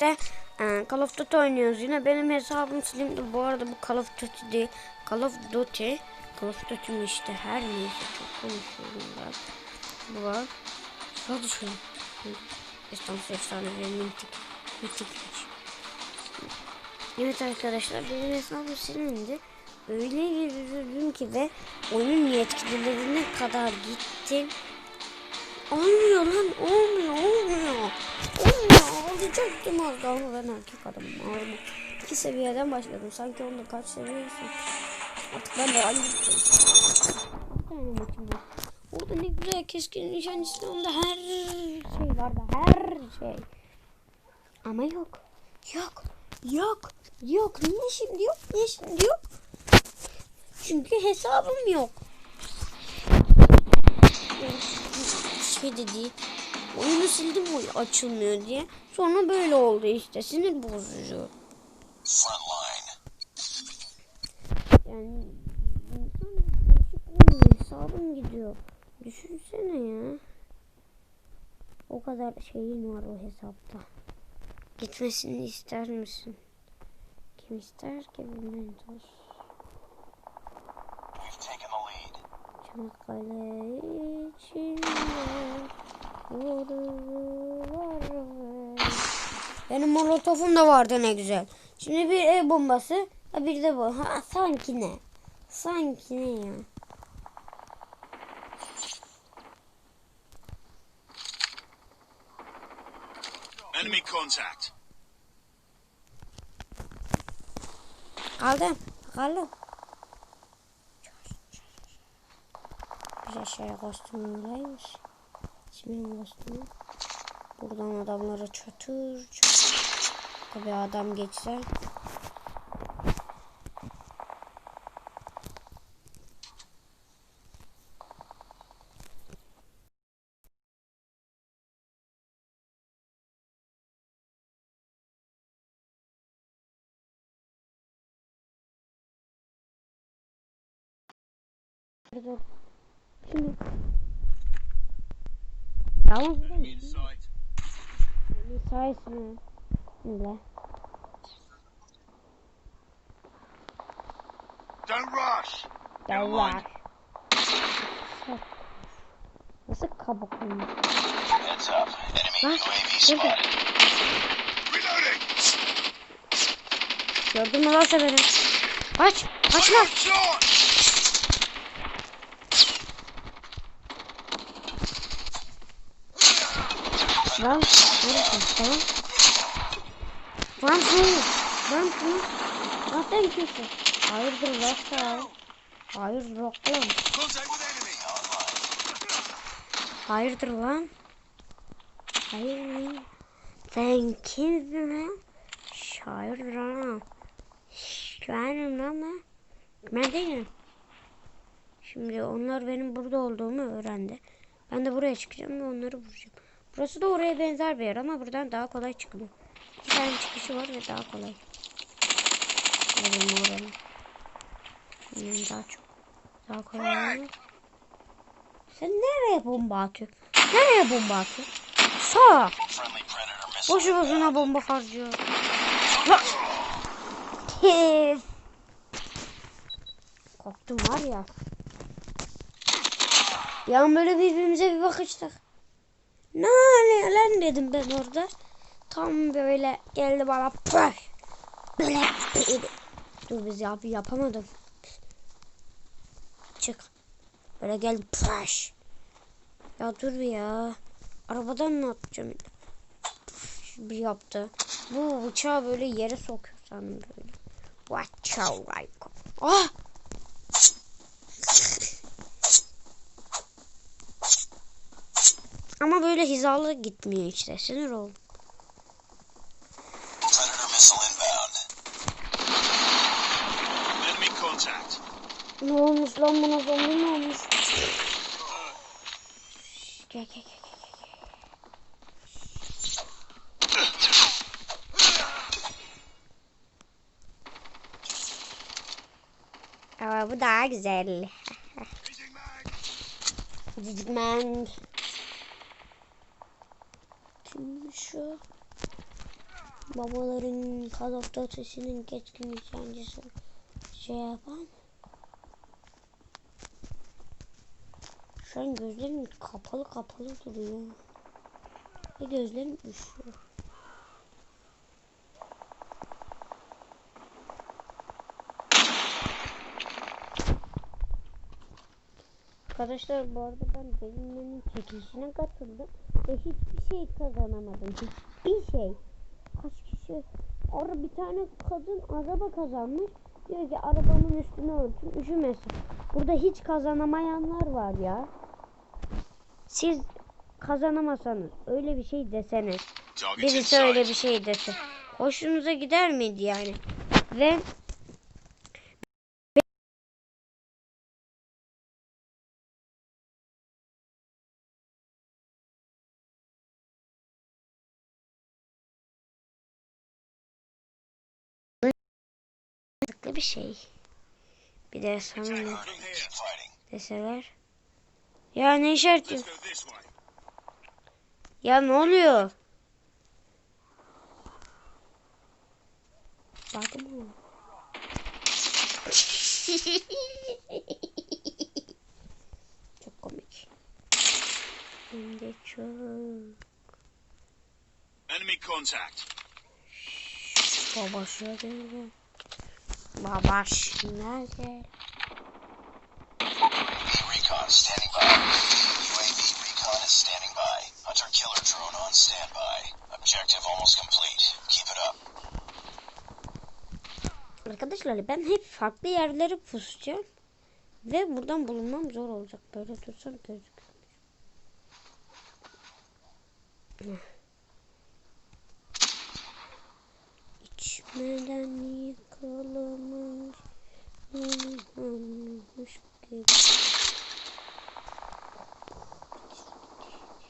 birlikte e, Call of Duty oynuyoruz. Yine benim hesabım silindi. Bu arada bu Call of Duty değil. Call of Duty. Call of Duty işte her neyse çok konuşuyorum ben. Bu var. Hadi şöyle. İstanbul efsane ve mitik. Mitik. Evet arkadaşlar benim hesabım silindi. Öyle üzüldüm ki ve oyunun yetkililerine kadar gittim. Olmuyor lan olmuyor olmuyor. Olmuyor alacaktım az daha ben erkek adamım ağırım. İki seviyeden başladım sanki onda kaç seviyeyse. Artık ben de var. Orada ne güzel keskin nişan işte onda her şey vardı her şey. Ama yok. Yok. Yok. Yok. Niye şimdi yok? Niye şimdi yok? Çünkü hesabım yok. Şey de değil. Oyunu sildim o açılmıyor diye. Sonra böyle oldu işte. Sinir bozucu. Yani insan. Hesabım gidiyor. Düşünsene ya. O kadar şeyin var o hesapta. Gitmesini ister misin? Kim ister ki bilmem We've Çanakkale içinde vurdular ve- Benim molotofum da vardı ne güzel. Şimdi bir ev bombası, ha bir de bu. Ha sanki ne? Sanki ne ya? Enemy contact. Kaldım. Kaldım. Aşağıya kostümüm buradaymış. Şimdi kostümüm. Buradan adamlara çatır çatır. Tabii adam geçse. Dur. Şimdi. Tamam. Müsait mi? Öyle. Don't rush. Yallah. mind. Nasıl kabuk olmuş? Heads up. Enemy. UAV spotted. Reloading. Gördün mü lan sen beni? Kaç. Kaç lan. Neredesin? Tamam. Lan şunu. Lan şunu. Sen kimsin? Hayırdır sen? Hayır enemy. Hayırdır lan? Hayır lan. Sen kimsin lan? Şair lan. Şairim lan ben. Ben değilim. Şimdi onlar benim burada olduğumu öğrendi. Ben de buraya çıkacağım ve onları vuracağım. Burası da oraya benzer bir yer ama buradan daha kolay çıkılıyor. Bir tane çıkışı var ve daha kolay. Benim oranım. Bundan daha çok. Daha kolay. Sen nereye bomba atıyorsun? Nereye bomba atıyorsun? Sağ. Boşu boşuna bomba harcıyor. Korktum var ya. Ya böyle birbirimize bir bakıştık. Ne lan dedim ben orada. Tam böyle geldi bana. Dur biz yap yapamadım. Çık. Böyle geldi. Ya dur ya. Arabadan ne atacağım? bir yaptı. Bu bıçağı böyle yere sokuyor sanırım. Watch out. Ah! Ama böyle hizalı gitmiyor işte. Sinir oldum. Ne olmuş lan buna zombi mi olmuş? Gel gel gel. Ama bu daha güzel. Cicik man. Şu? Babaların Call of Duty'sinin geçkin nişancısı şey yapan. Şu an gözlerim kapalı kapalı duruyor. Ve gözlerim üşüyor. Arkadaşlar bu arada ben benimlerin çekilişine katıldım ve hiçbir şey kazanamadım. Hiçbir şey. Kaç kişi? Orada bir tane kadın araba kazanmış. Diyor ki arabamın üstüne örtün üşümesin. Burada hiç kazanamayanlar var ya. Siz kazanamasanız öyle bir şey deseniz. Birisi öyle bir şey dese. Hoşunuza gider miydi yani? Ve mantıklı bir şey. Bir de sana deseler. Ya ne way. Ya ne oluyor? Bakın mı? çok komik. Hem de çok. Enemy contact. Babaş nerede? Babaş nerede? Recon standing by. UAV recon is standing by. Hunter killer drone on standby. Objective almost complete. Keep it up. Arkadaşlar ben hep farklı yerlere pusacağım. Ve buradan bulunmam zor olacak. Böyle tutsam gözükür. İçmeden yıkılmış gibi.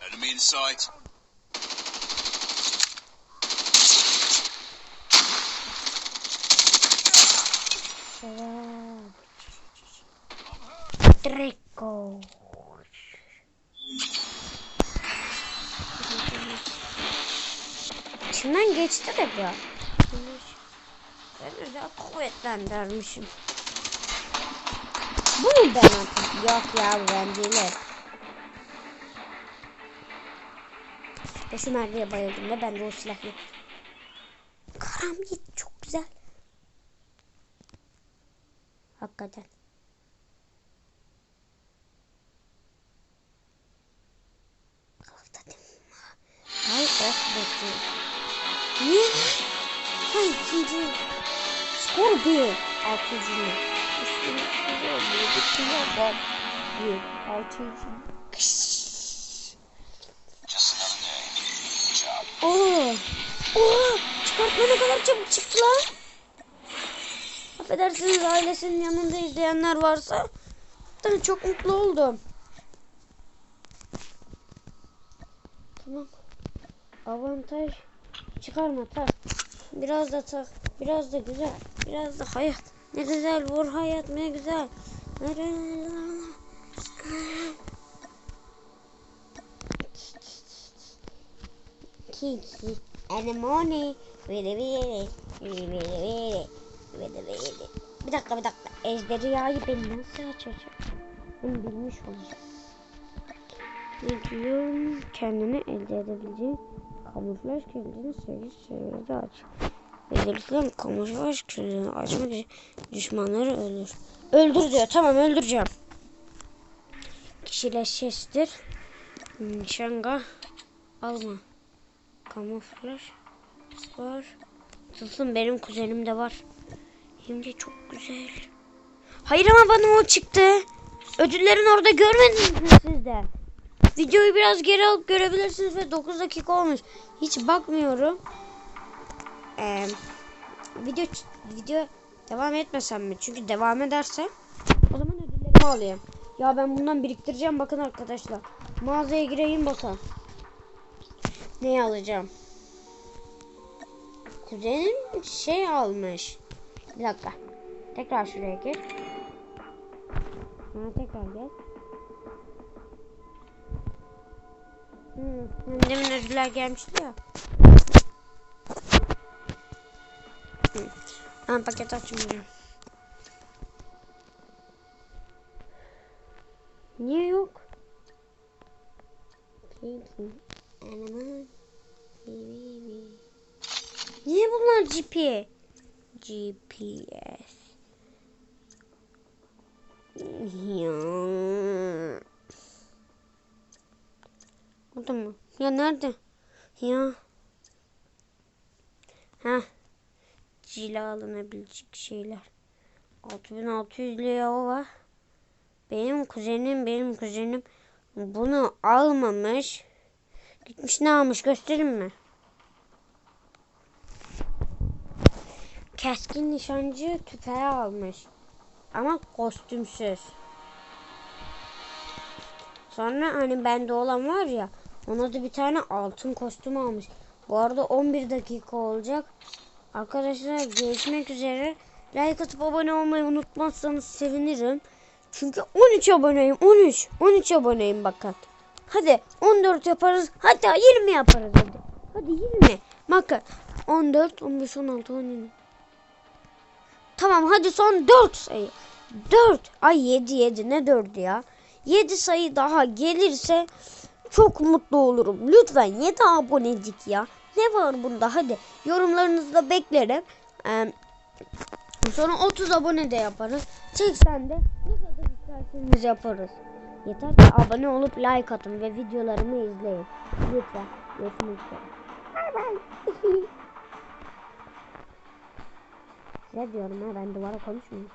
Enemy in sight. Draco. İçimden geçti de biraz. Özel kuvvetlendirmişim. Bu ben artık? Yok ya ben değilim. Ve şu bayıldım ve bende o silah yok. Karambit çok güzel. Hakikaten. Hakikaten. Hayır bırak bekliyorum. Niye? Ha ikinci. Skor bir. Altıncı. Üstüne skor bir. Bütüne bak. Bir. Good job. Oo. Oo. Çıkartma ne kadar çabuk çıktı lan. Affedersiniz ailesinin yanında izleyenler varsa. Ben çok mutlu oldum. Tamam. Avantaj çıkarma tak. Biraz da tak. Biraz da güzel. Biraz da hayat. Ne güzel vur hayat ne güzel. Kiki. Anemone. Vere vere. Vere vere. Vere vere. Bir dakika bir dakika. Ejderhayı ben nasıl açacağım? Bunu bilmiş olacağım. Ne diyorum? Kendini elde edebileceğin kamuflaj kilidini sevgi seviyede aç. Belirtilen kamuflaj kilidini açmak için düşmanları öldür. Öldür diyor. Tamam öldüreceğim. Kişileşestir. Nişanga alma. Kamuflaj var. Tılsım benim kuzenimde var. Hem de çok güzel. Hayır ama bana o çıktı. Ödüllerin orada görmediniz mi siz de? Videoyu biraz geri alıp görebilirsiniz ve 9 dakika olmuş. Hiç bakmıyorum. Ee, video video devam etmesem mi? Çünkü devam ederse o zaman ödüllerimi alayım. Ya ben bundan biriktireceğim bakın arkadaşlar. Mağazaya gireyim bakalım. Neyi alacağım? Kuzenim şey almış. Bir dakika. Tekrar şuraya gir. Sonra tekrar gel. Hmm, demin ödüller gelmişti ya. Ben paket açmayacağım. Niye yok? Peki. Eleman. Niye bunlar GPS? GPS. Ya. Burada mı? Ya nerede? Ya. Ha. Cila alınabilecek şeyler. 6600 lira o var. Benim kuzenim benim kuzenim bunu almamış. Gitmiş ne almış göstereyim mi? Keskin nişancı tüfeği almış. Ama kostümsüz. Sonra hani bende olan var ya ona da bir tane altın kostüm almış. Bu arada 11 dakika olacak. Arkadaşlar görüşmek üzere. Like atıp abone olmayı unutmazsanız sevinirim. Çünkü 13 aboneyim. 13. 13 aboneyim bakın. Hadi 14 yaparız. Hatta 20 yaparız hadi. Hadi 20. Bakın 14, 15, 16, 17. Tamam hadi son 4 sayı. 4. Ay 7 7 ne 4 ya. 7 sayı daha gelirse çok mutlu olurum. Lütfen 7 abonecik ya. Ne var bunda hadi. Yorumlarınızı da beklerim. Ee, sonra 30 abone de yaparız. 80 de ne kadar isterseniz yaparız. Yeter ki abone olup like atın ve videolarımı izleyin. Lütfen. Üzere. Bay bay. Size diyorum ha ben duvara konuşmuyorum.